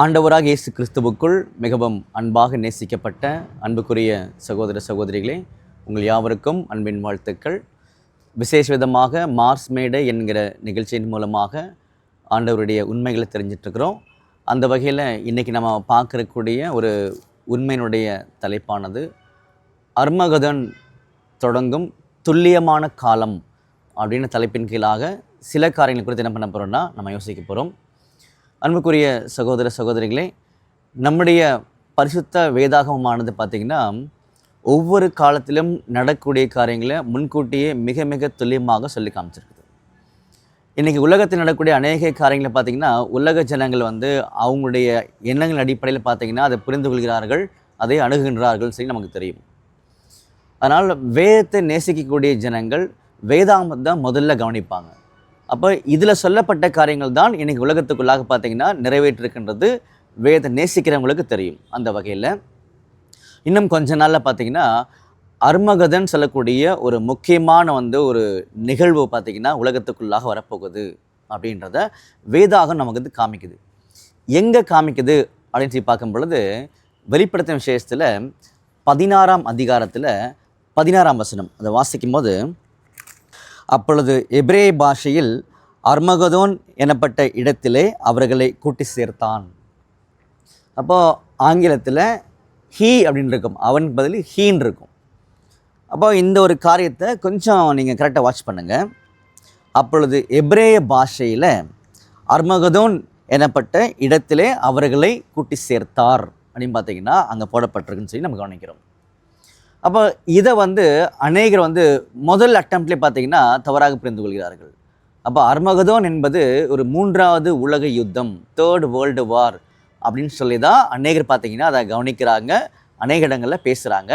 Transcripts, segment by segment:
ஆண்டவராக இயேசு கிறிஸ்துவுக்குள் மிகவும் அன்பாக நேசிக்கப்பட்ட அன்புக்குரிய சகோதர சகோதரிகளே உங்கள் யாவருக்கும் அன்பின் வாழ்த்துக்கள். விசேஷ விதமாக மார்ஸ் மேடை என்கிற நிகழ்ச்சியின் மூலமாக ஆண்டவருடைய உண்மைகளை தெரிஞ்சிட்ருக்கிறோம். அந்த வகையில் இன்றைக்கி நம்ம பார்க்கக்கூடிய ஒரு உண்மையினுடைய தலைப்பானது அர்மகதன் தொடங்கும் துல்லியமான காலம் அப்படின்னு தலைப்பின் கீழாக சில காரியங்கள் குறித்து என்ன பண்ண போகிறோம்னா நம்ம யோசிக்க போகிறோம் அன்புக்குரிய சகோதர சகோதரிகளே நம்முடைய பரிசுத்த வேதாகமமானது பார்த்திங்கன்னா ஒவ்வொரு காலத்திலும் நடக்கக்கூடிய காரியங்களை முன்கூட்டியே மிக மிக துல்லியமாக சொல்லி காமிச்சிருக்குது. இன்றைக்கி உலகத்தில் நடக்கக்கூடிய அநேக காரியங்களை பார்த்திங்கன்னா உலக ஜனங்கள் வந்து அவங்களுடைய எண்ணங்கள் அடிப்படையில் பார்த்திங்கன்னா அதை புரிந்து கொள்கிறார்கள் அதை அணுகுகின்றார்கள் சொல்லி நமக்கு தெரியும். அதனால் வேதத்தை நேசிக்கக்கூடிய ஜனங்கள் வேதாமத்தை தான் முதல்ல கவனிப்பாங்க. அப்போ இதில் சொல்லப்பட்ட காரியங்கள் தான் இன்றைக்கி உலகத்துக்குள்ளாக பார்த்தீங்கன்னா நிறைவேற்றிருக்கின்றது. வேத நேசிக்கிறவங்களுக்கு தெரியும். அந்த வகையில் இன்னும் கொஞ்ச நாளில் பார்த்தீங்கன்னா அர்மகதன் சொல்லக்கூடிய ஒரு முக்கியமான வந்து ஒரு நிகழ்வு பார்த்திங்கன்னா உலகத்துக்குள்ளாக வரப்போகுது அப்படின்றத வேதாகம் நமக்கு வந்து காமிக்குது. எங்கே காமிக்குது அப்படின்னு சொல்லி பார்க்கும் பொழுது வெளிப்படுத்தும் விஷயத்தில் பதினாறாம் அதிகாரத்தில் பதினாறாம் வசனம் அதை வாசிக்கும் போது அப்பொழுது எபிரே பாஷையில் அர்மகதோன் எனப்பட்ட இடத்திலே அவர்களை கூட்டி சேர்த்தான். அப்போது ஆங்கிலத்தில் ஹீ அப்படின்னு இருக்கும். அவன் பதில் ஹீன் இருக்கும். அப்போ இந்த ஒரு காரியத்தை கொஞ்சம் நீங்கள் கரெக்டாக வாட்ச் பண்ணுங்கள் அப்பொழுது எப்ரேய பாஷையில் அர்மகதோன் எனப்பட்ட இடத்திலே அவர்களை கூட்டி சேர்த்தார் அப்படின்னு பார்த்தீங்கன்னா அங்கே போடப்பட்டிருக்குன்னு சொல்லி நம்ம கவனிக்கிறோம். அப்போ இதை வந்து அநேகர் வந்து முதல் அட்டம்ப்ட்லேயே பார்த்தீங்கன்னா தவறாக புரிந்து கொள்கிறார்கள். அப்போ அர்மகதோன் என்பது ஒரு மூன்றாவது உலக யுத்தம் தேர்ட் வேர்ல்டு வார் அப்படின்னு சொல்லி தான் அநேகர் பார்த்தீங்கன்னா அதை கவனிக்கிறாங்க. அநேக இடங்களில் பேசுகிறாங்க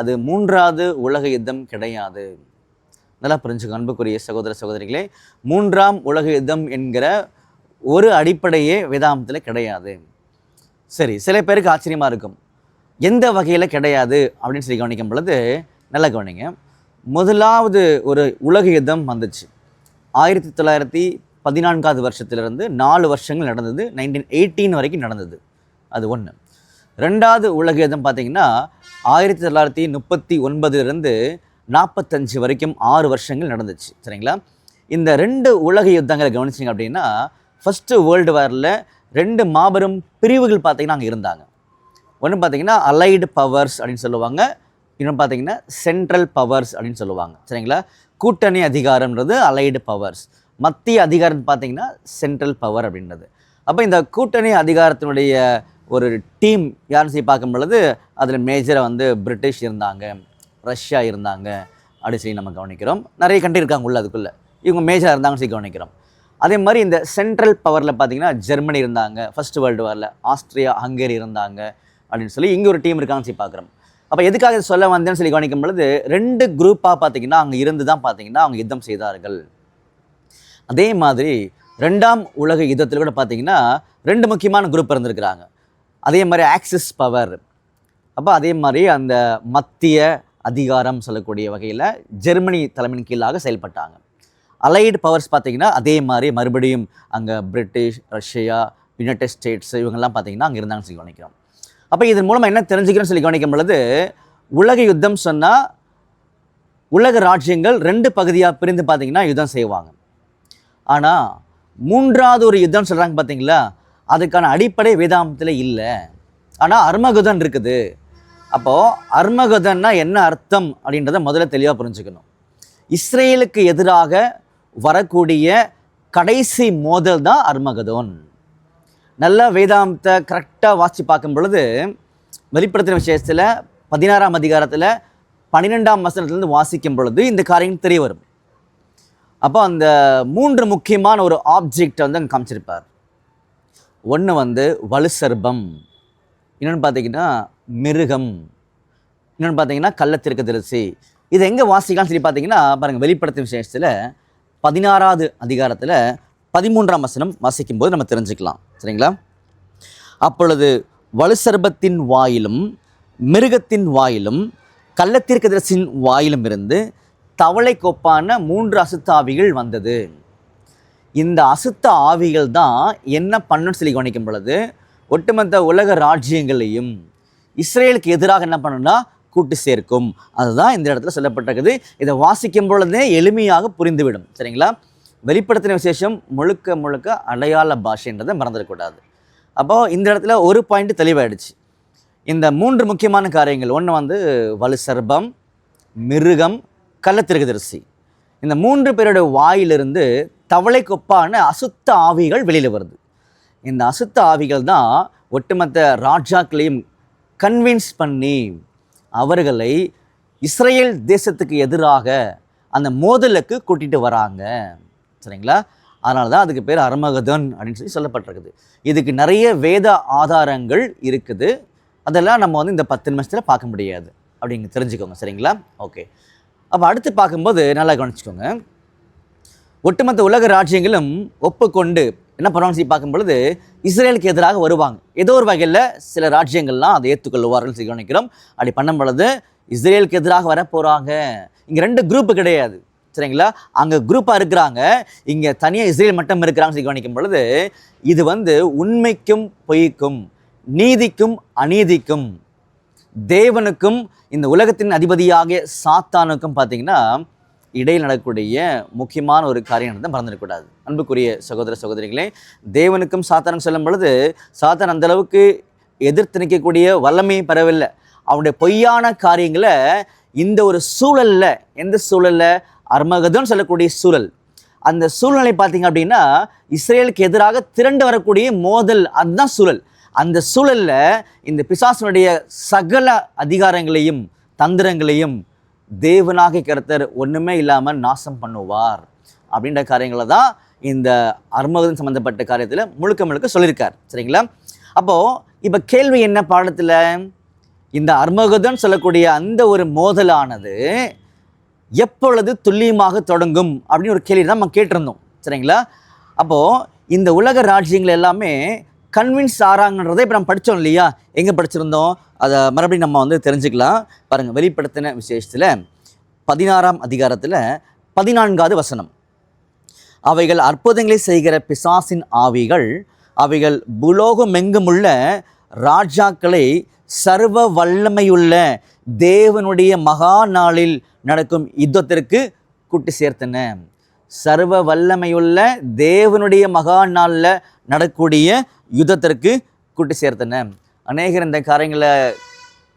அது மூன்றாவது உலக யுத்தம் கிடையாது. நல்லா புரிஞ்சுக்க அன்புக்குரிய சகோதர சகோதரிகளே மூன்றாம் உலக யுத்தம் என்கிற ஒரு அடிப்படையே வேதாந்தத்தில் கிடையாது. சரி சில பேருக்கு ஆச்சரியமாக இருக்கும். எந்த வகையில் கிடையாது அப்படின்னு சொல்லி கவனிக்கும் பொழுது நல்லா கவனிங்க. முதலாவது ஒரு உலக யுத்தம் வந்துச்சு. ஆயிரத்தி தொள்ளாயிரத்தி பதினான்காவது வருஷத்துலேருந்து நாலு வருஷங்கள் நடந்தது. நைன்டீன் எயிட்டீன் வரைக்கும் நடந்தது. அது ஒன்று ரெண்டாவது உலக யுத்தம் பார்த்திங்கன்னா ஆயிரத்தி தொள்ளாயிரத்தி முப்பத்தி ஒன்பதுலேருந்து நாற்பத்தஞ்சு வரைக்கும் ஆறு வருஷங்கள் நடந்துச்சு. சரிங்களா? இந்த ரெண்டு உலக யுத்தங்களை கவனிச்சிங்க அப்படின்னா ஃபஸ்ட்டு வேர்ல்டு வாரில் ரெண்டு மாபெரும் பிரிவுகள் பார்த்திங்கன்னா அங்கே இருந்தாங்க. ஒன்று பார்த்தீங்கன்னா அலைடு பவர்ஸ் அப்படின்னு சொல்லுவாங்க. இன்னொன்று பார்த்தீங்கன்னா சென்ட்ரல் பவர்ஸ் அப்படின்னு சொல்லுவாங்க. சரிங்களா? கூட்டணி அதிகாரம்ன்றது அலைடு பவர்ஸ் மத்திய அதிகாரம் பார்த்தீங்கன்னா சென்ட்ரல் பவர் அப்படின்றது. அப்போ இந்த கூட்டணி அதிகாரத்தினுடைய ஒரு டீம் யாருன்னு சொல்லி பார்க்கும் பொழுது அதில் மேஜராக வந்து பிரிட்டிஷ் இருந்தாங்க ரஷ்யா இருந்தாங்க அப்படின்னு சொல்லி நம்ம கவனிக்கிறோம். நிறைய கண்ட்ரி இருக்காங்க உள்ள அதுக்குள்ளே. இவங்க மேஜராக இருந்தாங்கன்னு சொல்லி கவனிக்கிறோம். அதே மாதிரி இந்த சென்ட்ரல் பவரில் பார்த்தீங்கன்னா ஜெர்மனி இருந்தாங்க ஃபஸ்ட் வேர்ல்டு வாரில் ஆஸ்திரியா ஹங்கேரி இருந்தாங்க. அப்படின்னு சொல்லி இங்கே ஒரு டீம் இருக்காங்கன்னு சொல்லி பார்க்குறோம் அப்போ எதுக்காக சொல்ல வந்தேன்னு சொல்லி கவனிக்கும் பொழுது ரெண்டு குரூப்பாக பார்த்தீங்கன்னா அங்கே இருந்து தான் பார்த்தீங்கன்னா அவங்க யுத்தம் செய்தார்கள். அதே மாதிரி ரெண்டாம் உலக யுத்தத்தில் கூட பார்த்தீங்கன்னா ரெண்டு முக்கியமான குரூப் இருந்திருக்கிறாங்க. அதே மாதிரி ஆக்சிஸ் பவர் அப்போ அதே மாதிரி அந்த மத்திய அதிகாரம் சொல்லக்கூடிய வகையில் ஜெர்மனி தலைமையின் கீழாக செயல்பட்டாங்க. அலைடு பவர்ஸ் பார்த்தீங்கன்னா அதே மாதிரி மறுபடியும் அங்கே பிரிட்டிஷ் ரஷ்யா யுனைடெட் ஸ்டேட்ஸ் இவங்கெல்லாம் பார்த்தீங்கன்னா அங்கே இருந்தாங்கன்னு சொல்லி கவனிக்கிறோம். அப்போ இதன் மூலமாக என்ன தெரிஞ்சுக்கிறோன்னு சொல்லி கவனிக்கும் பொழுது உலக யுத்தம் சொன்னால் உலக ராஜ்யங்கள் ரெண்டு பகுதியாக பிரிந்து பார்த்தீங்கன்னா யுத்தம் செய்வாங்க. ஆனால் மூன்றாவது ஒரு யுத்தம் சொல்கிறாங்க பார்த்தீங்களா அதுக்கான அடிப்படை வேதாந்தத்தில் இல்லை. ஆனால் அர்மகுதன் இருக்குது. அப்போது அர்மகுதன்னா என்ன அர்த்தம் அப்படின்றத முதல்ல தெளிவாக புரிஞ்சுக்கணும். இஸ்ரேலுக்கு எதிராக வரக்கூடிய கடைசி மோதல் தான் அர்மகதோன். நல்ல வேதாந்தத்தை கரெக்டாக வாசித்து பார்க்கும் பொழுது வெளிப்படுத்தின விஷயத்தில் பதினாறாம் அதிகாரத்தில் பன்னிரெண்டாம் வசனத்துலேருந்து வாசிக்கும் பொழுது இந்த காரியம் தெரிய வரும். அப்போ அந்த மூன்று முக்கியமான ஒரு ஆப்ஜெக்டை வந்து அங்கே காமிச்சிருப்பார். ஒன்று வந்து வலுசர்பம் இன்னொன்று பார்த்தீங்கன்னா மிருகம் இன்னொன்று பார்த்தீங்கன்னா கள்ளத்திற்கு திருச்சி இது எங்கே வாசிக்கலாம்னு சொல்லி பார்த்தீங்கன்னா பாருங்கள் வெளிப்படுத்தும் விசேஷத்தில் பதினாறாவது அதிகாரத்தில் பதிமூன்றாம் வசனம் வாசிக்கும்போது நம்ம தெரிஞ்சுக்கலாம். சரிங்களா? அப்பொழுது வலுசர்பத்தின் வாயிலும் மிருகத்தின் வாயிலும் கள்ளத்திற்கதரசின் வாயிலும் இருந்து தவளை கோப்பான மூன்று அசுத்தாவிகள் வந்தது. இந்த அசுத்த ஆவிகள் தான் என்ன பண்ணுன்னு சொல்லி கவனிக்கும் பொழுது ஒட்டுமொத்த உலக ராஜ்யங்களையும் இஸ்ரேலுக்கு எதிராக என்ன பண்ணணும்னா கூட்டு சேர்க்கும். அதுதான் இந்த இடத்துல சொல்லப்பட்டிருக்குது. இதை வாசிக்கும் பொழுதே எளிமையாக புரிந்துவிடும். சரிங்களா? வெளிப்படுத்தின விசேஷம் முழுக்க முழுக்க அடையாள பாஷைன்றதை மறந்துடக்கூடாது அப்போது இந்த இடத்துல ஒரு பாயிண்ட் தெளிவாயிடுச்சு. இந்த மூன்று முக்கியமான காரியங்கள். ஒன்று வந்து வலு சர்பம் மிருகம் கள்ளத்திருகதரிசி. இந்த மூன்று பேருடைய வாயிலிருந்து தவளை கொப்பான அசுத்த ஆவிகள் வெளியில் வருது. இந்த அசுத்த ஆவிகள் தான் ஒட்டுமொத்த ராஜாக்களையும் கன்வின்ஸ் பண்ணி அவர்களை இஸ்ரேல் தேசத்துக்கு எதிராக அந்த மோதலுக்கு கூட்டிகிட்டு வராங்க. சரிங்களா? அதனால தான் அதுக்கு பேர் அர்மகதன் அப்படின்னு சொல்லி சொல்லப்பட்டிருக்குது. இதுக்கு நிறைய வேத ஆதாரங்கள் இருக்குது. அதெல்லாம் நம்ம வந்து இந்த பத்து நிமிஷத்தில் பார்க்க முடியாது. அப்படிங்க தெரிஞ்சுக்கோங்க சரிங்களா? ஓகே. அப்போ அடுத்து பார்க்கும்போது நல்லா கவனிச்சுக்கோங்க. ஒட்டுமொத்த உலக ராஜ்யங்களும் ஒப்புக்கொண்டு என்ன பண்ணுவாங்க சொல்லி பார்க்கும் பொழுது இஸ்ரேலுக்கு எதிராக வருவாங்க. ஏதோ ஒரு வகையில் சில ராஜ்யங்கள்லாம் அதை ஏற்றுக்கொள்வார்கள் சொல்லி கவனிக்கிறோம். அப்படி பண்ணும் பொழுது இஸ்ரேலுக்கு எதிராக வர போகிறாங்க இங்கே ரெண்டு குரூப் கிடையாது. சரிங்களா? அங்கே குரூப்பாக இருக்கிறாங்க. இங்கே தனியாக இஸ்ரேல் மட்டும் இருக்கிறாங்கன்னு சொல்லி கவனிக்கும் பொழுது இது வந்து உண்மைக்கும் பொய்க்கும் நீதிக்கும் அநீதிக்கும் தேவனுக்கும் இந்த உலகத்தின் அதிபதியாகிய சாத்தானுக்கும் பார்த்தீங்கன்னா இடையில் நடக்கக்கூடிய முக்கியமான ஒரு காரியம் நடந்தால் மறந்துடக்கூடாது அன்புக்குரிய சகோதர சகோதரிகளே தேவனுக்கும் சாத்தானும் சொல்லும் பொழுது சாத்தான் அந்தளவுக்கு எதிர்த்து நிற்கக்கூடிய வல்லமையை பெறவில்லை. அவனுடைய பொய்யான காரியங்களை இந்த ஒரு சூழல்ல எந்த சூழல்ல அர்மகதம் சொல்லக்கூடிய சூழல். அந்த சூழ்நிலை பார்த்தீங்க அப்படின்னா இஸ்ரேலுக்கு எதிராக திரண்டு வரக்கூடிய மோதல் அதுதான் சூழல். அந்த சூழலில் இந்த பிசாசனுடைய சகல அதிகாரங்களையும் தந்திரங்களையும் தேவனாக கருத்தர் ஒன்றுமே இல்லாமல் நாசம் பண்ணுவார். அப்படின்ற காரியங்களை தான் இந்த அர்மகதன் சம்மந்தப்பட்ட காரியத்தில் முழுக்க முழுக்க சொல்லியிருக்கார். சரிங்களா? அப்போது இப்போ கேள்வி என்ன பாடத்தில்? இந்த அர்மகதன் சொல்லக்கூடிய அந்த ஒரு மோதலானது எப்பொழுது துல்லியமாக தொடங்கும் அப்படின்னு ஒரு கேள்வி தான் நம்ம கேட்டிருந்தோம். சரிங்களா? அப்போது இந்த உலக ராஜ்யங்கள் எல்லாமே கன்வின்ஸ் ஆறாங்கன்றதை இப்போ நம்ம படித்தோம் இல்லையா? எங்கே படிச்சிருந்தோம்? அதை மறுபடியும் நம்ம வந்து தெரிஞ்சுக்கலாம். பாருங்கள் வெளிப்படுத்தின விசேஷத்தில் பதினாறாம் அதிகாரத்தில் பதினான்காவது வசனம். அவைகள் அற்புதங்களை செய்கிற பிசாசின் ஆவிகள் அவைகள் புலோகமெங்குமுள்ள ராஜாக்களை சர்வ வல்லமையுள்ள தேவனுடைய மகா நாளில் நடக்கும் யுத்தத்திற்கு கூட்டி சேர்த்தன. சர்வ வல்லமையுள்ள தேவனுடைய மகா நாளில் நடக்கக்கூடிய யுத்தத்திற்கு கூட்டி சேர்த்தன. அநேகர் இந்த காரியங்களை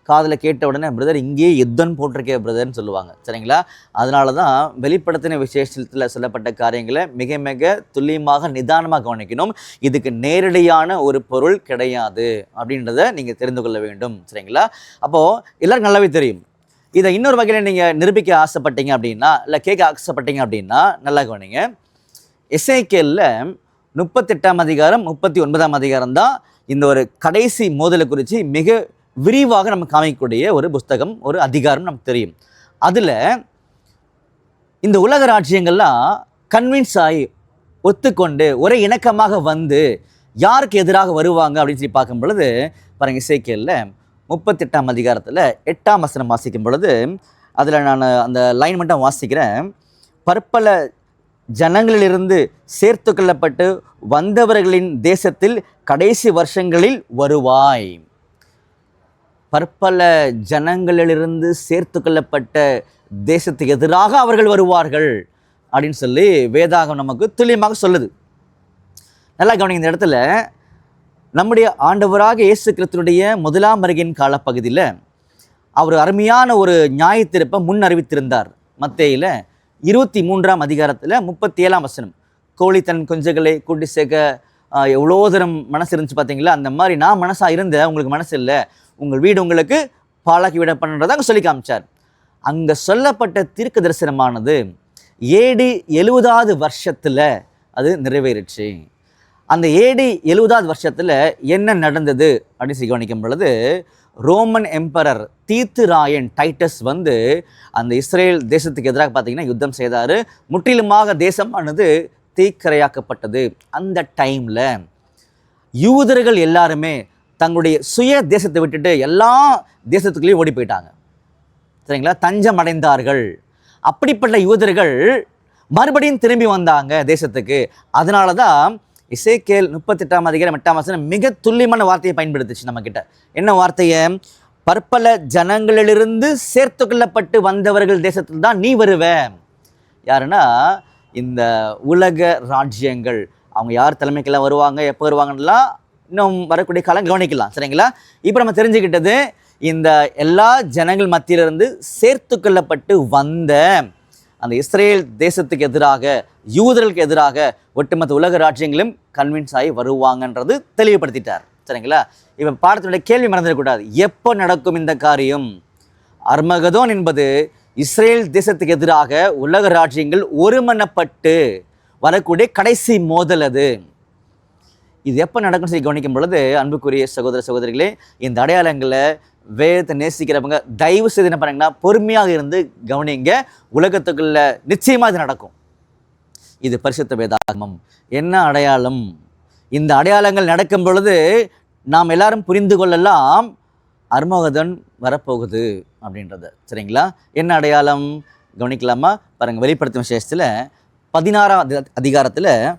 காதில் கேட்ட உடனே பிரதர் இங்கேயே யுத்தம் போட்டிருக்கே பிரதர்னு சொல்லுவாங்க. சரிங்களா? அதனால தான் வெளிப்படுத்தின விசேஷத்தில் சொல்லப்பட்ட காரியங்களை மிக மிக துல்லியமாக நிதானமாக கவனிக்கணும். இதுக்கு நேரடியான ஒரு பொருள் கிடையாது அப்படின்றத நீங்கள் தெரிந்து கொள்ள வேண்டும். சரிங்களா? அப்போது எல்லாருக்கும் நல்லாவே தெரியும். இதை இன்னொரு வகையில் நீங்கள் நிரூபிக்க ஆசைப்பட்டீங்க அப்படின்னா இல்லை கேட்க ஆசைப்பட்டீங்க அப்படின்னா நல்லா கவனிங்க. எஸ்ஐகேலில் முப்பத்தெட்டாம் அதிகாரம் முப்பத்தி ஒன்பதாம் அதிகாரம் தான் இந்த ஒரு கடைசி மோதலை குறித்து மிக விரிவாக நம்ம காமிக்கக்கூடிய ஒரு புஸ்தகம் ஒரு அதிகாரம் நமக்கு தெரியும். அதில் இந்த உலக ராஜ்யங்கள்லாம் கன்வின்ஸ் ஆகி ஒத்துக்கொண்டு ஒரே இணக்கமாக வந்து யாருக்கு எதிராக வருவாங்க அப்படின்னு சொல்லி பார்க்கும் பொழுது பாருங்க இசைக்கியலில் முப்பத்தெட்டாம் அதிகாரத்தில் எட்டாம் வசனம் வாசிக்கும் பொழுது அதில் நான் அந்த லைன் மட்டும் வாசிக்கிறேன். பற்பல ஜனங்களிலிருந்து சேர்த்து கொள்ளப்பட்டு வந்தவர்களின் தேசத்தில் கடைசி வருஷங்களில் வருவாய். பற்பல ஜனங்களிலிருந்து சேர்த்து கொள்ளப்பட்ட தேசத்துக்கு எதிராக அவர்கள் வருவார்கள் அப்படின்னு சொல்லி வேதாகம் நமக்கு துல்லியமாக சொல்லுது. நல்லா கவனிங்க இந்த இடத்துல நம்முடைய ஆண்டவராக இயேசு கிறிஸ்தனுடைய முதலாம் வருகையின் காலப்பகுதியில் அவர் அருமையான ஒரு நியாயத்திருப்பை முன் அறிவித்திருந்தார். மத்தேயில இருபத்தி மூன்றாம் அதிகாரத்தில் முப்பத்தி ஏழாம் வசனம். கோழி தன் குஞ்சுகளை கூட்டி சேர்க்க எவ்வளோ தூரம் மனசு இருந்துச்சு பார்த்தீங்களா அந்த மாதிரி நான் மனசாக இருந்தேன் உங்களுக்கு மனசு இல்லை. உங்கள் வீடு உங்களுக்கு பாழாக்கி விட அங்கே சொல்லி காமிச்சார். அங்கே சொல்லப்பட்ட தீர்க்க தரிசனமானது ஏடி எழுபதாவது வருஷத்தில் அது நிறைவேறிச்சு. அந்த ஏடி எழுபதாவது வருஷத்தில் என்ன நடந்தது அப்படின்னு கவனிக்கும் பொழுது ரோமன் எம்பரர் தீத்துராயன் டைட்டஸ் வந்து அந்த இஸ்ரேல் தேசத்துக்கு எதிராக பார்த்தீங்கன்னா யுத்தம் செய்தார். முற்றிலுமாக தேசம் ஆனது தீக்கரையாக்கப்பட்டது. அந்த டைமில் யூதர்கள் எல்லாருமே தங்களுடைய சுய தேசத்தை விட்டுட்டு எல்லா தேசத்துக்குள்ளேயும் ஓடி போயிட்டாங்க. சரிங்களா? தஞ்சம் அடைந்தார்கள் அப்படிப்பட்ட யூதர்கள் மறுபடியும் திரும்பி வந்தாங்க தேசத்துக்கு. அதனால தான் இசைக்கேல் முப்பத்தெட்டாம் அதிகாரம் எட்டாம் வசனம் மிக துல்லியமான வார்த்தையை பயன்படுத்துச்சு நம்மக்கிட்ட என்ன வார்த்தையை? பற்பல ஜனங்களிலிருந்து சேர்த்து கொள்ளப்பட்டு வந்தவர்கள் தேசத்தில் தான் நீ வருவ யாருன்னா? இந்த உலக ராஜ்யங்கள். அவங்க யார் தலைமைக்கெல்லாம் வருவாங்க? எப்போ வருவாங்கன்னா இன்னும் வரக்கூடிய காலம் கவனிக்கலாம் சரிங்களா? இப்போ நம்ம தெரிஞ்சுக்கிட்டது இந்த எல்லா ஜனங்கள் மத்தியிலிருந்து சேர்த்து கொள்ளப்பட்டு வந்த அந்த இஸ்ரேல் தேசத்துக்கு எதிராக யூதர்களுக்கு எதிராக ஒட்டுமொத்த உலக ராஜ்யங்களும் கன்வின்ஸ் ஆகி வருவாங்கன்றது தெளிவுபடுத்திட்டார் சரிங்களா? இப்போ பாடத்தினுடைய கேள்வி மறந்துடக்கூடாது எப்போ நடக்கும் இந்த காரியம்? அர்மகதோன் என்பது இஸ்ரேல் தேசத்துக்கு எதிராக உலக ராஜ்யங்கள் ஒருமனப்பட்டு வரக்கூடிய கடைசி மோதல் அது. இது எப்போ நடக்கும்னு சொல்லி கவனிக்கும் பொழுது அன்புக்குரிய சகோதர சகோதரிகளே இந்த அடையாளங்களை வேதத்தை நேசிக்கிறவங்க தயவு செய்து என்ன பண்ணுங்கன்னா பொறுமையாக இருந்து கவனிங்க. உலகத்துக்குள்ள நிச்சயமாக இது நடக்கும். இது பரிசுத்த வேதாகமம். என்ன அடையாளம்? இந்த அடையாளங்கள் நடக்கும் பொழுது நாம் எல்லாரும் புரிந்து கொள்ளலாம் அர்மோகதன் வரப்போகுது அப்படின்றத. சரிங்களா? என்ன அடையாளம்? கவனிக்கலாமா? பாருங்கள் வெளிப்படுத்தும் விசேஷத்தில் பதினாறாம் அதி- அதிகாரத்தில்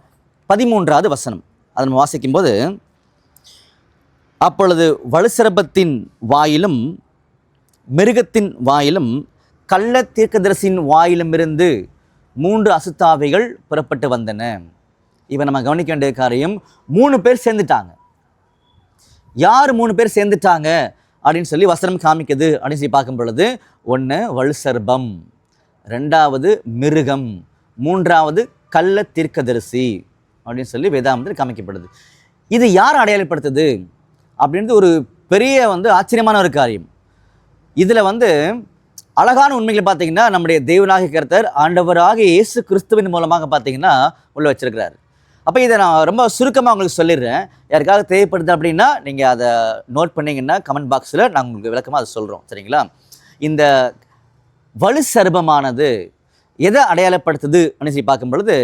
பதிமூன்றாவது வசனம். அதை நம்ம வாசிக்கும்போது அப்பொழுது வலுசிரபத்தின் வாயிலும் மிருகத்தின் வாயிலும் கள்ள தீர்க்கதரிசியின் வாயிலும் இருந்து மூன்று அசுத்தாவைகள் புறப்பட்டு வந்தன. இவன் நம்ம கவனிக்க வேண்டிய காரியம் மூணு பேர் சேர்ந்துட்டாங்க. யார் மூணு பேர் சேர்ந்துட்டாங்க? அப்படின்னு சொல்லி வசனம் காமிக்குது. அப்படின்னு சொல்லி பார்க்கும் பொழுது ஒன்று வலுசர்பம் ரெண்டாவது மிருகம் மூன்றாவது கள்ள தீர்க்கதரிசி. அப்படின்னு சொல்லி வேதாந்தத்தில் காமிக்கப்படுது. இது யார் அடையாளப்படுத்துது? அப்படின்றது ஒரு பெரிய வந்து ஆச்சரியமான ஒரு காரியம். இதில் வந்து அழகான உண்மைகளை பார்த்தீங்கன்னா நம்முடைய தேவனாக கருத்தர் ஆண்டவராக இயேசு கிறிஸ்துவின் மூலமாக பார்த்தீங்கன்னா உள்ள வச்சிருக்கிறார். அப்போ இதை நான் ரொம்ப சுருக்கமாக உங்களுக்கு சொல்லிடுறேன். யாருக்காக தேவைப்படுது அப்படின்னா நீங்கள் அதை நோட் பண்ணீங்கன்னா கமெண்ட் பாக்ஸில் நாங்கள் உங்களுக்கு விளக்கமாக அதை சொல்கிறோம் சரிங்களா? இந்த வலு சர்பமானது எதை அடையாளப்படுத்துது அப்படின்னு சொல்லி பார்க்கும் பொழுது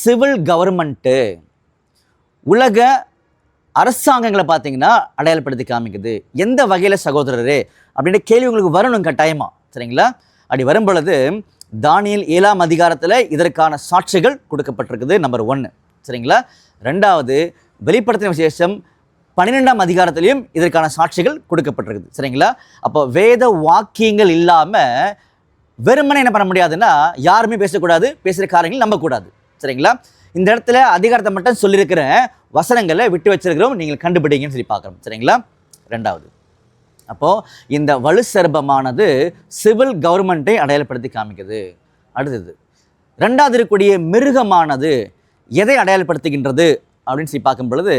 சிவில் கவர்மெண்ட்டு உலக அரசாங்கங்களை பார்த்தீங்கன்னா அடையாளப்படுத்தி காமிக்குது. எந்த வகையில் சகோதரர்? அப்படின்ற கேள்வி உங்களுக்கு வரணும் கட்டாயமாக சரிங்களா? அப்படி வரும் பொழுது தானியல் ஏழாம் அதிகாரத்தில் இதற்கான சாட்சிகள் கொடுக்கப்பட்டிருக்குது நம்பர் ஒன்று சரிங்களா? ரெண்டாவது வெளிப்படுத்தின விசேஷம் பன்னிரெண்டாம் அதிகாரத்திலையும் இதற்கான சாட்சிகள் கொடுக்கப்பட்டிருக்குது. சரிங்களா? அப்போ வேத வாக்கியங்கள் இல்லாமல் வெறுமனை என்ன பண்ண முடியாதுன்னா யாருமே பேசக்கூடாது பேசுகிற காரியங்கள் நம்பக்கூடாது. சரிங்களா? இந்த இடத்துல அதிகாரத்தை மட்டும் சொல்லியிருக்கிற வசனங்களை விட்டு வச்சிருக்கிறோம். நீங்கள் கண்டுபிடிங்கன்னு சொல்லி பார்க்குறோம். சரிங்களா? ரெண்டாவது. அப்போது இந்த வலு சர்பமானது சிவில் கவர்மெண்ட்டை அடையாளப்படுத்தி காமிக்குது. அடுத்தது ரெண்டாவது இருக்கக்கூடிய மிருகமானது எதை அடையாளப்படுத்துகின்றது? அப்படின்னு சொல்லி பார்க்கும் பொழுது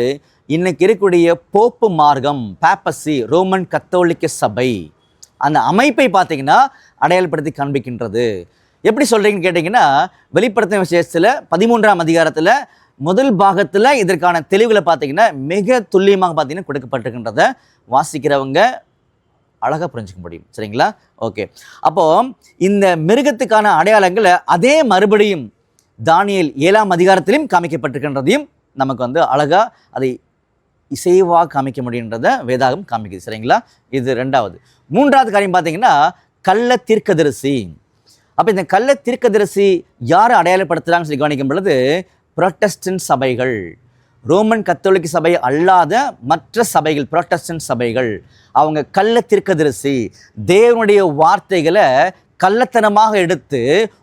இன்னைக்கு இருக்கக்கூடிய போப்பு மார்க்கம் பேப்பசி ரோமன் கத்தோலிக்க சபை அந்த அமைப்பை பார்த்தீங்கன்னா அடையாளப்படுத்தி காண்பிக்கின்றது. எப்படி சொல்கிறீங்கன்னு கேட்டிங்கன்னா வெளிப்படுத்தின விசேஷத்தில் பதிமூன்றாம் அதிகாரத்தில் முதல் பாகத்தில் இதற்கான தெளிவுகளை பார்த்தீங்கன்னா மிக துல்லியமாக பார்த்தீங்கன்னா கொடுக்கப்பட்டிருக்கின்றத வாசிக்கிறவங்க அழகாக புரிஞ்சுக்க முடியும். சரிங்களா? ஓகே. அப்போ இந்த மிருகத்துக்கான அடையாளங்களை அதே மறுபடியும் தானியல் ஏழாம் அதிகாரத்திலையும் காமிக்கப்பட்டிருக்கின்றதையும் நமக்கு வந்து அழகாக அதை இசைவாக காமிக்க முடியுன்றத வேதாகம் காமிக்குது. சரிங்களா? இது ரெண்டாவது. மூன்றாவது காரியம் பார்த்தீங்கன்னா கள்ள தீர்க்கதரிசி. அப்போ இந்த கள்ள தீர்க்கதரிசி யாரை அடையாளப்படுத்துகிறாங்கன்னு சொல்லி கவனிக்கும் பொழுது புரொட்டஸ்டன்ட் சபைகள் ரோமன் கத்தோலிக்க சபை அல்லாத மற்ற சபைகள் புரொட்டஸ்டன்ட் சபைகள் அவங்க கள்ள தீர்க்கதரிசி தேவனுடைய வார்த்தைகளை கள்ளத்தனமாக எடுத்து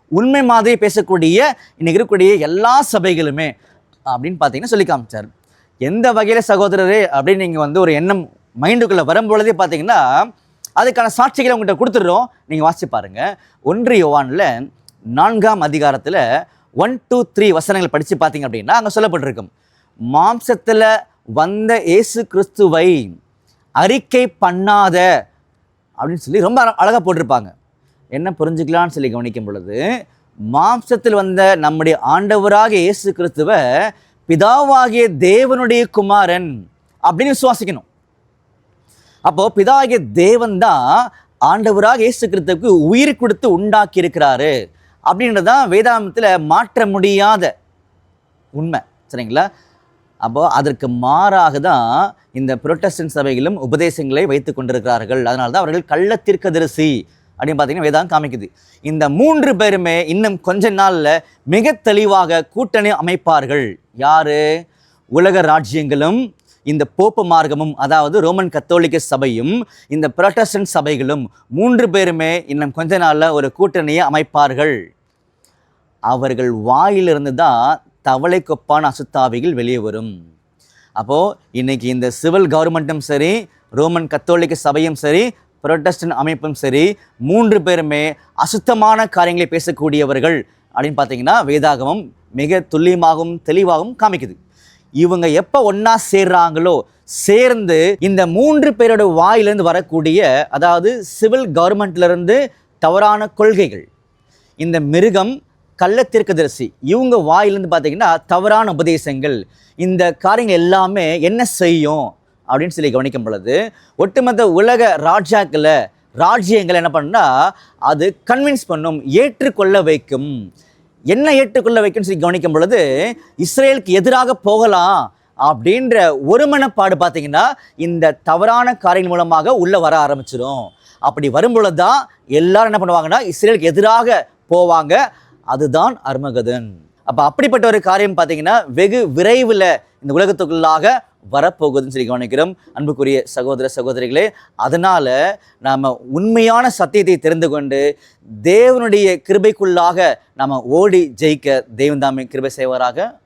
உண்மை மாதிரி பேசக்கூடிய இன்னைக்கு இருக்கக்கூடிய எல்லா சபைகளுமே அப்படின்னு பார்த்தீங்கன்னா சொல்லி காமிச்சார். எந்த வகையில் சகோதரரே அப்படின்னு நீங்கள் வந்து ஒரு எண்ணம் மைண்டுக்குள்ளே வரும்பொழுதே பார்த்தீங்கன்னா அதுக்கான சாட்சிகளை உங்கள்கிட்ட கொடுத்துட்றோம். நீங்கள் வாசித்து பாருங்கள் ஒன்று யோவானில் நான்காம் அதிகாரத்தில் ஒன் டூ த்ரீ வசனங்கள் படித்து பார்த்தீங்க அப்படின்னா அங்கே சொல்லப்பட்டிருக்கும். மாம்சத்தில் வந்த இயேசு கிறிஸ்துவை அறிக்கை பண்ணாத அப்படின்னு சொல்லி ரொம்ப அழகாக போட்டிருப்பாங்க. என்ன புரிஞ்சுக்கலாம்னு சொல்லி கவனிக்கும் பொழுது மாம்சத்தில் வந்த நம்முடைய ஆண்டவராக இயேசு கிறிஸ்துவ பிதாவாகிய தேவனுடைய குமாரன் அப்படின்னு விசுவாசிக்கணும். அப்போ பிதாகிய தேவன் தான் ஆண்டவராக இயேசு கிறிஸ்துக்கு உயிர் கொடுத்து உண்டாக்கி இருக்கிறாரு அப்படின்றது தான் வேதாந்தத்தில் மாற்ற முடியாத உண்மை. சரிங்களா? அப்போ அதற்கு மாறாக தான் இந்த புரொட்டஸ்டன்ட் சபைகளும் உபதேசங்களை வைத்து கொண்டிருக்கிறார்கள். அதனால தான் அவர்கள் கள்ள தீர்க்கதரிசி அப்படின்னு பார்த்தீங்கன்னா வேதாந்தம் காமிக்குது. இந்த மூன்று பேருமே இன்னும் கொஞ்ச நாளில் மிக தெளிவாக கூட்டணி அமைப்பார்கள். யாரு? உலக ராஜ்யங்களும் இந்த போப்பு மார்க்கமும் அதாவது ரோமன் கத்தோலிக்க சபையும் இந்த புரட்டஸ்டன்ட் சபைகளும் மூன்று பேருமே இன்னும் கொஞ்ச நாளில் ஒரு கூட்டணியை அமைப்பார்கள். அவர்கள் வாயிலிருந்து தான் தவளை கொப்பான அசுத்தாவிகள் வெளியே வரும். அப்போது இன்னைக்கு இந்த சிவில் கவர்மெண்ட்டும் சரி ரோமன் கத்தோலிக்க சபையும் சரி புரொட்டஸ்டன் அமைப்பும் சரி மூன்று பேருமே அசுத்தமான காரியங்களை பேசக்கூடியவர்கள் அப்படின்னு பார்த்தீங்கன்னா வேதாகமம் மிக துல்லியமாகவும் தெளிவாகவும் காமிக்குது. இவங்க எப்போ ஒன்றா சேர்றாங்களோ சேர்ந்து இந்த மூன்று பேரோட வாயிலிருந்து வரக்கூடிய அதாவது சிவில் கவர்மெண்ட்லேருந்து தவறான கொள்கைகள். இந்த மிருகம் கள்ளத்திற்கதரிசி இவங்க வாயிலிருந்து பார்த்தீங்கன்னா தவறான உபதேசங்கள். இந்த காரியங்கள் எல்லாமே என்ன செய்யும்? அப்படின்னு சொல்லி கவனிக்கும் பொழுது ஒட்டுமொத்த உலக ராஜாக்களை ராஜ்யங்கள் என்ன பண்ணுன்னா அது கன்வின்ஸ் பண்ணும் ஏற்றுக்கொள்ள வைக்கும். என்ன ஏற்றுக்கொள்ள வைக்கும்னு சொல்லி கவனிக்கும் பொழுது இஸ்ரேலுக்கு எதிராக போகலாம் அப்படின்ற ஒரு மனப்பாடு பார்த்தீங்கன்னா இந்த தவறான காரியங்கள் மூலமாக உள்ளே வர ஆரம்பிச்சிடும் அப்படி வரும்பொழுது தான் எல்லாரும் என்ன பண்ணுவாங்கன்னா இஸ்ரேலுக்கு எதிராக போவாங்க. அதுதான் அர்மகதன். அப்போ அப்படிப்பட்ட ஒரு காரியம் பார்த்தீங்கன்னா வெகு விரைவில் இந்த உலகத்துக்குள்ளாக வரப்போகுதுன்னு சொல்லி கவனிக்கிறோம். அன்புக்குரிய சகோதர சகோதரிகளே அதனால் நாம் உண்மையான சத்தியத்தை தெரிந்து கொண்டு தேவனுடைய கிருபைக்குள்ளாக நாம் ஓடி ஜெயிக்க தேவன் கிருபை செய்வாராக.